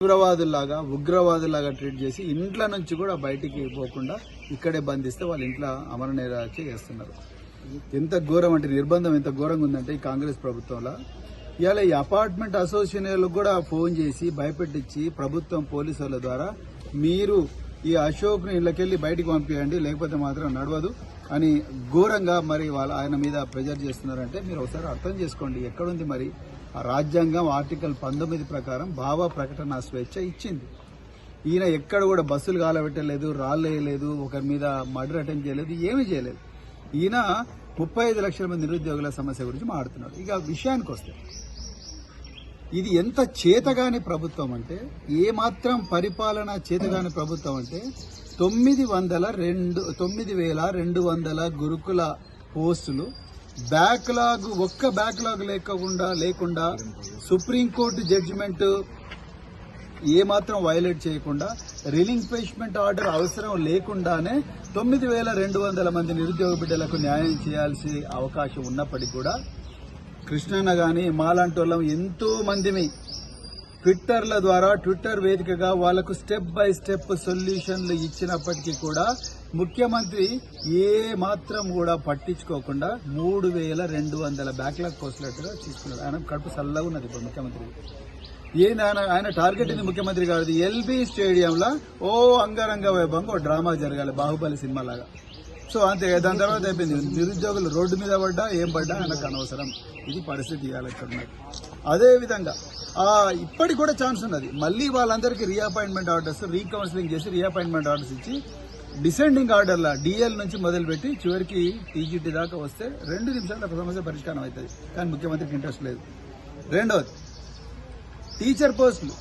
తీవ్రవాదుల్లాగా ఉగ్రవాదుల్లాగా treat చేసి ఇంట్ల నుంచి కూడా బయటికి పోకుండా ఇక్కడే బంధిస్తే వాళ్ళ ఇంట్లో అమర నేరాచి చేస్తున్నారు. ఎంత ఘోరం అంటే నిర్బంధం ఎంత ఘోరంగా ఉందంటే ఈ కాంగ్రెస్ ప్రభుత్వంలో. ఇవాళ ఈ అపార్ట్మెంట్ అసోసియేషన్లకు కూడా ఫోన్ చేసి భయపెట్టించి ప్రభుత్వం పోలీసుల ద్వారా మీరు ఈ అశోక్ని ఇళ్ళకెళ్ళి బయటికి పంపించండి లేకపోతే మాత్రం నడవదు. అని ఘోరంగా మరి వాళ్ళ ఆయన మీద ప్రెజర్ చేస్తున్నారంటే మీరు ఒకసారి అర్థం చేసుకోండి ఎక్కడుంది మరి ఆ రాజ్యాంగం ఆర్టికల్ పంతొమ్మిది ప్రకారం భావ ప్రకటన స్వేచ్ఛ ఇచ్చింది. ఈయన ఎక్కడ కూడా బస్సులు కాలబెట్టలేదు రాళ్ళు వేయలేదు ఒకరి మీద మర్డర్ అటెంప్ట్ చేయలేదు ఏమీ చేయలేదు. ఈయన ముప్పై ఐదు లక్షల మంది నిరుద్యోగుల సమస్య గురించి మాట్లాడుతున్నాడు. ఇక విషయానికి వస్తే ఇది ఎంత చేతగాని ప్రభుత్వం అంటే ఏ మాత్రం పరిపాలన చేతగాని ప్రభుత్వం అంటే తొమ్మిది వందల రెండు తొమ్మిది వేల రెండు వందల గురుకుల పోస్టులు బ్యాక్లాగ్ ఒక్క బ్యాక్లాగ్ లేకుండా లేకుండా సుప్రీంకోర్టు జడ్జిమెంట్ ఏ మాత్రం వైలేట్ చేయకుండా రిలింక్వేష్మెంట్ ఆర్డర్ అవసరం లేకుండానే తొమ్మిది వేల రెండు వందల మంది నిరుద్యోగ బిడ్డలకు న్యాయం చేయాల్సి అవకాశం ఉన్నప్పటికీ కూడా కృష్ణన్న కానీ మాలాంటి వాళ్ళం ఎంతో మందిని ట్విట్టర్ల ద్వారా ట్విట్టర్ వేదికగా వాళ్ళకు స్టెప్ బై స్టెప్ సొల్యూషన్లు ఇచ్చినప్పటికీ కూడా ముఖ్యమంత్రి ఏ మాత్రం కూడా పట్టించుకోకుండా మూడు వేల రెండు వందల బ్యాక్లాగ్ పోస్టులట్టుగా తీసుకున్నాడు. ఆయన కడుపు చల్లగా ఉన్నది ఇప్పుడు ముఖ్యమంత్రి. ఏంది ఆయన? ఆయన టార్గెట్ ఇది ముఖ్యమంత్రి గారిది? ఎల్బీ స్టేడియంలో ఓ అంగరంగ వైభవంగా ఓ డ్రామా జరగాలి. బాహుబలి సినిమా లాగా సో అంతే దాని తర్వాత అయిపోయింది. నిరుద్యోగులు రోడ్డు మీద పడ్డా ఏం పడ్డా ఆయనకు అనవసరం. ఇది పరిస్థితి ఇవ్వాలి ఇక్కడ ఉన్నది. అదే విధంగా ఇప్పటికి కూడా ఛాన్స్ ఉన్నది. మళ్ళీ వాళ్ళందరికీ రీఅపాయింట్మెంట్ ఆర్డర్స్ రీకౌన్సిలింగ్ చేసి రీఅపాయింట్మెంట్ ఆర్డర్స్ ఇచ్చి డిసెండింగ్ ఆర్డర్ల డిఎల్ నుంచి మొదలుపెట్టి చివరికి టీజీటీ దాకా వస్తే రెండు నిమిషాల సమస్య పరిష్కారం అవుతుంది. కానీ ముఖ్యమంత్రికి ఇంట్రెస్ట్ లేదు. రెండవది టీచర్ పోస్టులు.